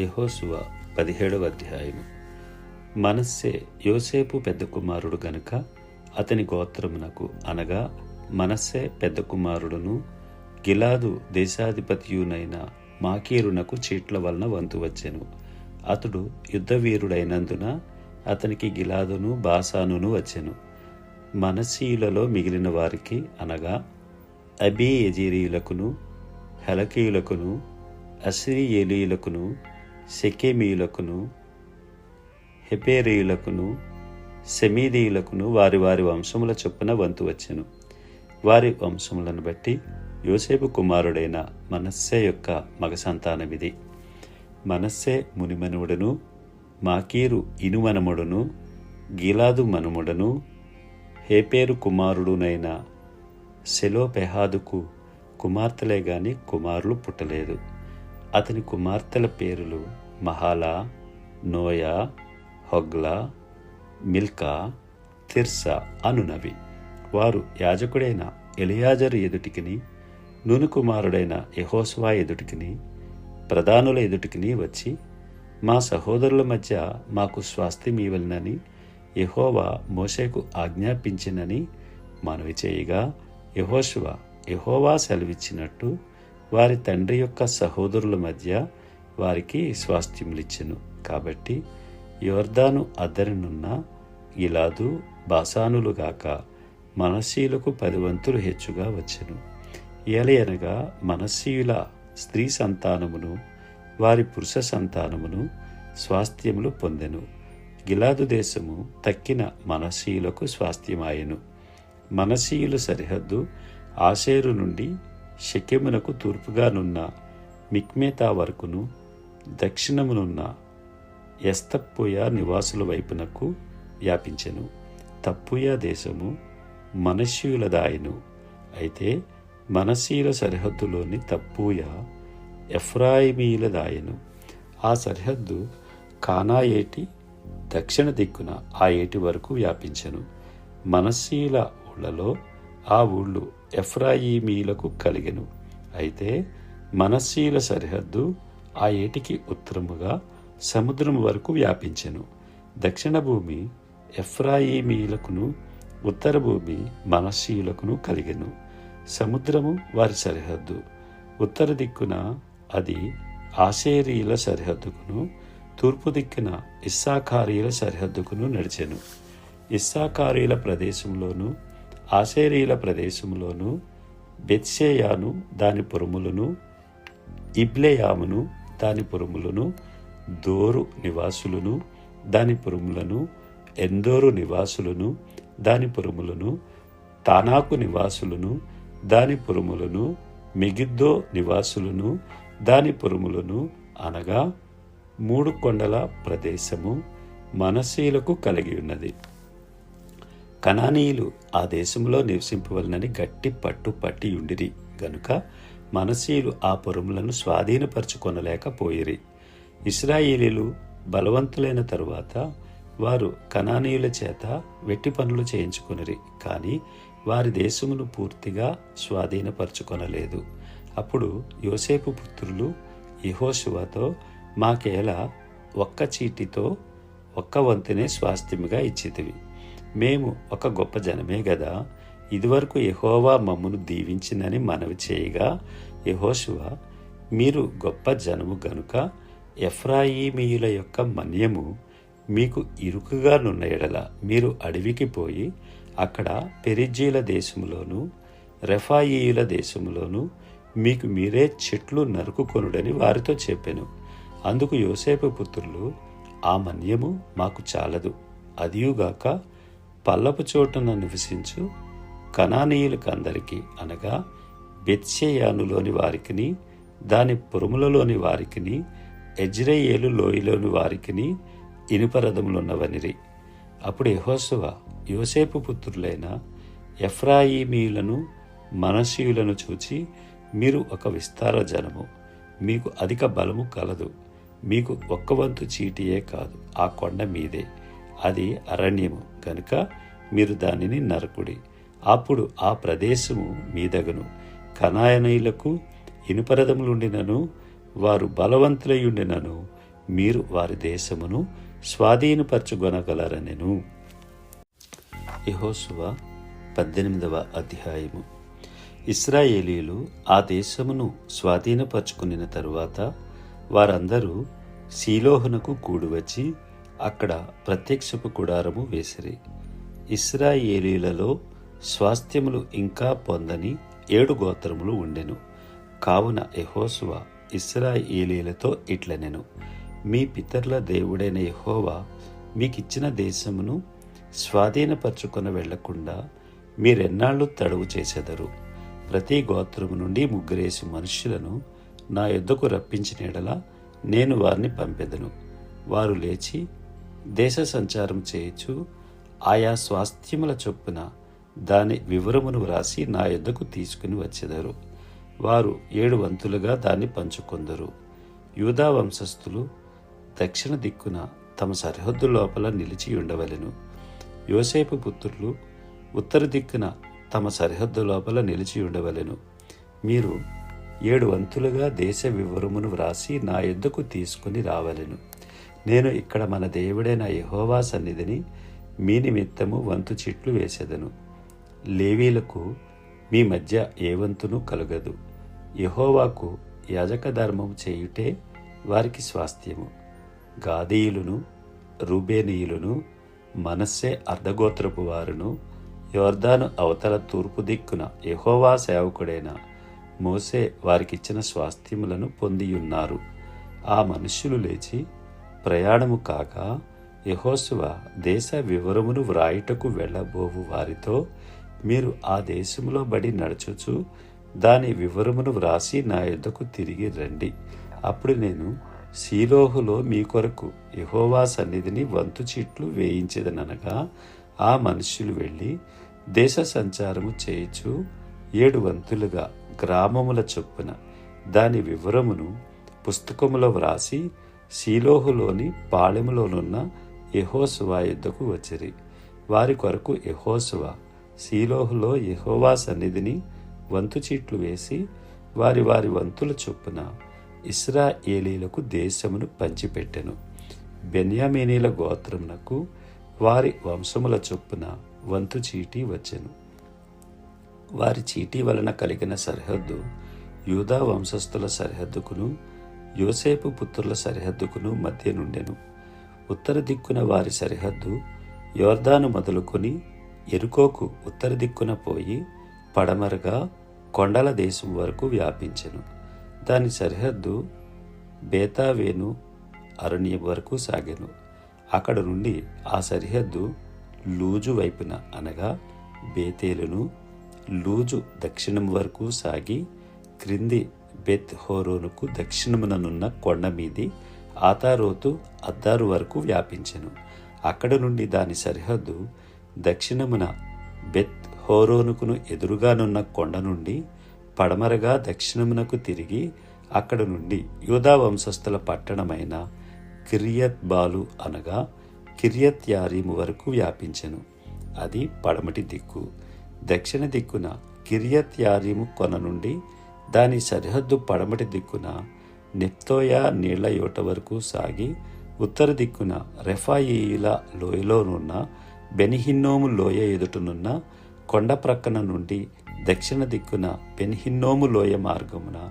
యహోసువ పదిహేడవ అధ్యాయము. మనస్సే యోసేపు పెద్ద కుమారుడు గనుక అతని గోత్రమునకు అనగా మనస్సే పెద్ద కుమారుడును గిలాదు దేశాధిపతియునైన మాకీరునకు చీట్ల వలన వంతు వచ్చెను. అతడు యుద్ధవీరుడైనందున అతనికి గిలాదును బాసానును వచ్చెను. మనసీయులలో మిగిలిన వారికి అనగా అబీ ఎజీరీయులకును హెలకీయులకును అసిరియలీయులకును సెకేమీయులకును హెపేరీయులకును సెమీదీయులకును వారి వారి వంశముల చొప్పున వంతు వచ్చెను. వారి వంశములను బట్టి యోసేపు కుమారుడైన మనస్సే యొక్క మగ సంతానమిది. మనస్సే మునిమనుడను మాకీరు ఇనుమనముడును గీలాదు మనుముడను హేపేరు కుమారుడునైన సెలోపెహాదుకు కుమార్తెలే గాని కుమారులు పుట్టలేదు. అతని కుమార్తెల పేరులు Mahlah Noah Hoglah Milcah Tirzah అనునవి వారు యాజకుడైన ఎలియాజరు ఎదుటికిని నూను కుమారుడైన యహోస్వా ఎదుటికిని ప్రధానుల ఎదుటికిని వచ్చి మా సహోదరుల మధ్య మాకు స్వాస్థ్యం ఇవ్వలనని యహోవా మోషేకు ఆజ్ఞాపించినని మనవి చేయగా యహోశువ యహోవా సెలవిచ్చినట్టు వారి తండ్రి యొక్క సహోదరుల మధ్య వారికి స్వాస్థ్యములిచ్చెను. కాబట్టి యోర్దాను అద్దరినున్న గిలాదు బాసానులుగాక మనస్సీలకు పదివంతులు హెచ్చుగా వచ్చెను. ఏలయనగా మనస్సీయుల స్త్రీ సంతానమును వారి పురుష సంతానమును స్వాస్థ్యములు పొందెను. గిలాదు దేశము తక్కిన మనసీయులకు స్వాస్థ్యమాయెను. మనసీయుల సరిహద్దు ఆషేరు నుండి షెకెమునకు తూర్పుగానున్న మిక్మేతా వరకును దక్షిణమునున్న ఎస్తప్పుయ నివాసుల వైపునకు వ్యాపించెను. తప్పుయ దేశము మనస్యులదాయను అయితే మనసీల సరిహద్దులోని తప్పుయ ఎఫ్రాయిమీలదాయను ఆ సరిహద్దు కానా ఏటి దక్షిణ దిక్కున ఆ ఏటి వరకు వ్యాపించెను. మనస్సీల ఊళ్ళలో ఆ ఊళ్ళు ఎఫ్రాయిమీలకు కలిగెను. అయితే మనస్సీల సరిహద్దు ఆ ఏటికి ఉత్తరముగా సముద్రం వరకు వ్యాపించెను. దక్షిణ భూమి ఎఫ్రాయిమీలకును ఉత్తర భూమి మనస్సీయులకును కలిగెను. సముద్రము వారి సరిహద్దు. ఉత్తర దిక్కున అది ఆసేరీల సరిహద్దుకును తూర్పు దిక్కున ఇస్సాకారీల సరిహద్దుకును నడిచెను. ఇస్సాకారీల ప్రదేశంలోను ఆసేరీల ప్రదేశంలోను బెత్సేయాను దాని పురములను ఇబ్లేయామును దాని పురములను దోరు నివాసులను దాని పురములను ఎందోరు నివాసులను దాని పురములను తానాకు నివాసులను దాని పురములను మిగిద్దో నివాసులను దాని పురములను అనగా మూడు కొండల ప్రదేశము మనసీలకు కలిగి ఉన్నది. కనానీయులు ఆ దేశంలో నివసింపవలనని గట్టి పట్టు పట్టి ఉండిరి. గనుక మనసీయులు ఆ పురములను స్వాధీనపరచుకొనలేకపోయిరి. ఇస్రాయేలీలు బలవంతులైన తరువాత వారు కణానీయుల చేత వెట్టి పనులు చేయించుకొనిరి కానీ వారి దేశమును పూర్తిగా స్వాధీనపరచుకొనలేదు. అప్పుడు యోసేపు పుత్రులు యహోశివతో మాకేలా ఒక్క చీటితో ఒక్క వంతునే స్వాస్థ్యముగా ఇచ్చితివి. మేము ఒక గొప్ప జనమే గదా ఇదివరకు యహోవా మమ్మను దీవించిందని మనవి చేయగా యహోశివ మీరు గొప్ప జనము గనుక ఎఫ్రాయిమీయుల యొక్క మన్యము మీకు ఇరుకుగా నున్న ఎడల మీరు అడవికి పోయి అక్కడ పెరిజీల దేశంలోను రెఫాయియుల దేశంలోను మీకు మీరే చెట్లు నరుకుకొనుడని వారితో చెప్పాను. అందుకు యోసేపు పుత్రులు ఆ మన్యము మాకు చాలదు. అదియుగాక పల్లపు చోటున నివసించు. కనానీయులకందరికీ అనగా బెత్సేయానులోని వారికిని దాని పురములలోని వారికిని ఎజ్రయేలు లోయలోని వారికిని ఇనుపరథములున్నవనిరి. అప్పుడు యహోసువ యోసేపు పుత్రులైన ఎఫ్రాయిమీయులను మనసీయులను చూచి మీరు ఒక విస్తార జనము. మీకు అధిక బలము కలదు. మీకు ఒక్క వంతు చీటియే కాదు. ఆ కొండ మీదే. అది అరణ్యము. కనుక మీరు దానిని నరకుడి. అప్పుడు ఆ ప్రదేశము మీదగను. కనాయనీయులకు ఇనుపరదములుండినను వారు బలవంతులయుండినను మీరు వారి దేశమును స్వాధీనపరచుగొనగలరనెను యెహోషువ పద్దెనిమిదవ అధ్యాయము. ఇస్రాయేలీలు ఆ దేశమును స్వాధీనపరచుకున్న తరువాత వారందరూ శీలోహునకు కూడివచ్చి అక్కడ ప్రత్యక్షపు గుడారము వేసిరి. ఇస్రాయేలీలలో స్వాస్థ్యములు ఇంకా పొందని ఏడు గోత్రములు ఉండెను. కావున యహోసువ ఇస్రాయేలీలతో ఇట్లనెను. మీ పితరుల దేవుడైన యహోవా మీకిచ్చిన దేశమును స్వాధీనపరచుకొని వెళ్ళకుండా మీరెన్నాళ్ళు తడువు చేసెదరు. ప్రతి గోత్రము నుండి ముగ్గురేసి మనుష్యులను నా యొద్దకు రప్పించిన ఎడల నేను వారిని పంపెదను. వారు లేచి దేశ సంచారం చేయొచ్చు ఆయా స్వాస్థ్యముల చొప్పున దాని వివరమును వ్రాసి నా యొద్దకు తీసుకుని వచ్చెదరు. వారు ఏడు వంతులుగా దాన్ని పంచుకొందరు. యూదా వంశస్థులు దక్షిణ దిక్కున తమ సరిహద్దు లోపల నిలిచి ఉండవలెను. యోసేపు పుత్రులు ఉత్తర దిక్కున తమ సరిహద్దు లోపల నిలిచి ఉండవలెను. మీరు ఏడు వంతులుగా దేశ వివరమును వ్రాసి నా యొద్దకు తీసుకుని రావలెను. నేను ఇక్కడ మన దేవుడైన యహోవా సన్నిధిని మీ నిమిత్తము వంతు చిట్లు వేసేదను. లేవీలకు మీ మధ్య ఏ వంతును కలగదు. యహోవాకు యాజక ధర్మం చేయుటే వారికి స్వాస్థ్యము. గాదీయులను రూబేనీయులను మనస్సే అర్ధగోత్రపు వారును యోర్దాను అవతల తూర్పు దిక్కున యహోవా సేవకుడైన మోసే వారికిచ్చిన స్వాస్థ్యములను పొందియున్నారు. ఆ మనుష్యులు లేచి ప్రయాణము కాక యెహోషువ దేశ వివరమును వ్రాయుటకు వెళ్ళబోవు వారితో మీరు ఆ దేశంలో బడి నడుచుచు దాని వివరమును వ్రాసి నా యుద్ధకు తిరిగి రండి. అప్పుడు నేను శీలోహులో మీ కొరకు యహోవా సన్నిధిని వంతు చీట్లు వేయించదనగా ఆ మనుష్యులు వెళ్ళి దేశ సంచారము చేయుచు ఏడు వంతులుగా గ్రామముల చొప్పున దాని వివరమును పుస్తకములో వ్రాసి శీలోహులోని పాళెములోనున్న యహోసువా యుద్ధకు వచ్చిరి. వారి కొరకు యహోసువా శీలోహులో యహోవా సన్నిధిని వంతు చీట్లు వేసి వారి వారి వంతుల చొప్పున ఇస్రాయేలీలకు దేశమును పంచిపెట్టెను. బెన్యామీనీల గోత్రమునకు వారి వంశముల చొప్పున వంతు చీటీ వచ్చెను. వారి చీటీ వలన కలిగిన సరిహద్దు యూదా వంశస్థుల సరిహద్దుకును యోసేపు పుత్రుల సరిహద్దుకును మధ్య నుండెను. ఉత్తర దిక్కున వారి సరిహద్దు యోర్దాను మొదలుకొని ఎరుకోకు ఉత్తర దిక్కున పోయి పడమరగా కొండల దేశం వరకు వ్యాపించెను. దాని సరిహద్దు బేతావేను అరణ్యం వరకు సాగెను. అక్కడ నుండి ఆ సరిహద్దు లూజు వైపున అనగా బేతేలును లూజు దక్షిణం వరకు సాగి క్రింది బెత్ హోరోనుకు దక్షిణముననున్న కొండ మీది ఆతారోతు అద్దారు వరకు వ్యాపించెను. అక్కడ నుండి దాని సరిహద్దు దక్షిణమున బెత్ హోరోనుకును ఎదురుగానున్న కొండ నుండి పడమరగా దక్షిణమునకు తిరిగి అక్కడ నుండి యూదా వంశస్థుల పట్టణమైన కిరియత్ బాలు అనగా కిరియత్ యారీము వరకు వ్యాపించెను. అది పడమటి దిక్కు. దక్షిణ దిక్కున కిరియత్ యారీము కొన నుండి దాని సరిహద్దు పడమటి దిక్కున నెప్తోయా నీళ్ళ యోట వరకు సాగి ఉత్తర దిక్కున రెఫాయిల లోయలోనున్న బెనిహిన్నోము లోయ ఎదుటనున్న కొండ ప్రక్కన నుండి దక్షిణ దిక్కున బెన్హిన్నోము లోయ మార్గమున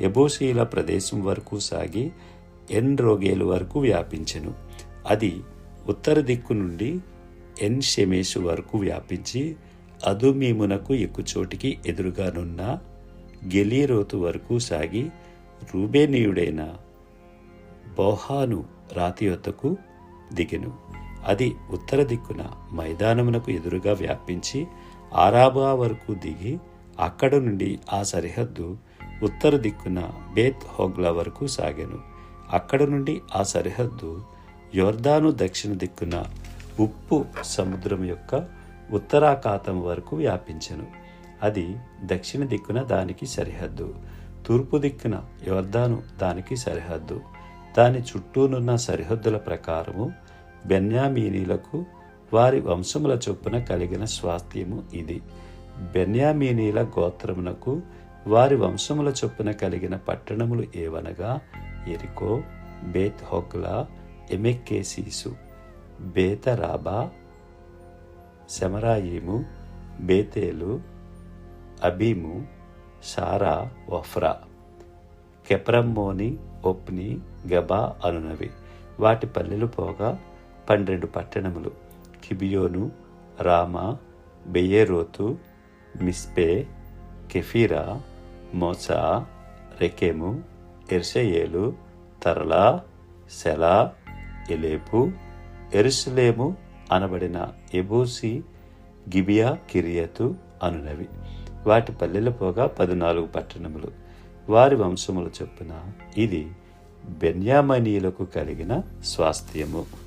ఎబోసీల ప్రదేశం వరకు సాగి ఎన్ రోగేలు వరకు వ్యాపించెను. అది ఉత్తర దిక్కు నుండి ఎన్ షెమేషు వరకు వ్యాపించి అదుమీమునకు ఎక్కుచోటికి ఎదురుగానున్న గెలీరోతు వరకు సాగి రూబేనీయుడైన బోహాను రాతి యొద్దకు దిగెను. అది ఉత్తర దిక్కున మైదానమునకు ఎదురుగా వ్యాపించి ఆరాబా వరకు దిగి అక్కడ నుండి ఆ సరిహద్దు ఉత్తర దిక్కున బేత్ హోగ్లా వరకు సాగాను. అక్కడ నుండి ఆ సరిహద్దు యోర్దాను దక్షిణ దిక్కున ఉప్పు సముద్రం యొక్క ఉత్తరాఖాతం వరకు వ్యాపించెను. అది దక్షిణ దిక్కున దానికి సరిహద్దు తూర్పు దిక్కున యోర్దాను దానికి సరిహద్దు. దాని చుట్టూనున్న సరిహద్దుల ప్రకారము బెన్యామీనీలకు వారి వంశముల చొప్పున కలిగిన స్వాస్థ్యము ఇది. బెన్యామీనీల గోత్రమునకు వారి వంశముల చొప్పున కలిగిన పట్టణములు ఏవనగా ఎరికో బేత్ హోగ్లా ఎమెక్కేసీసు బేతరాబా శమరాయిము బేతేలు అబీము సారా వఫ్రా కెప్రమ్మోని ఒప్ని గబా అనునవి. వాటి పల్లెలు పోగా పన్నెండు పట్టణములు. కిబియోను రామా బెయేరోతు మిస్పే కెఫీరా మోసా రెకెము ఎర్షయేలు తరలా సెలా ఎలేపు ఎరుసలేము అనబడిన ఎబూసి గిబియా కిరియతు అనునవి. వాటి పల్లెల పోగా పద్నాలుగు పట్టణములు. వారి వంశముల చొప్పున ఇది బెన్యామనీయులకు కలిగిన స్వాస్థ్యము.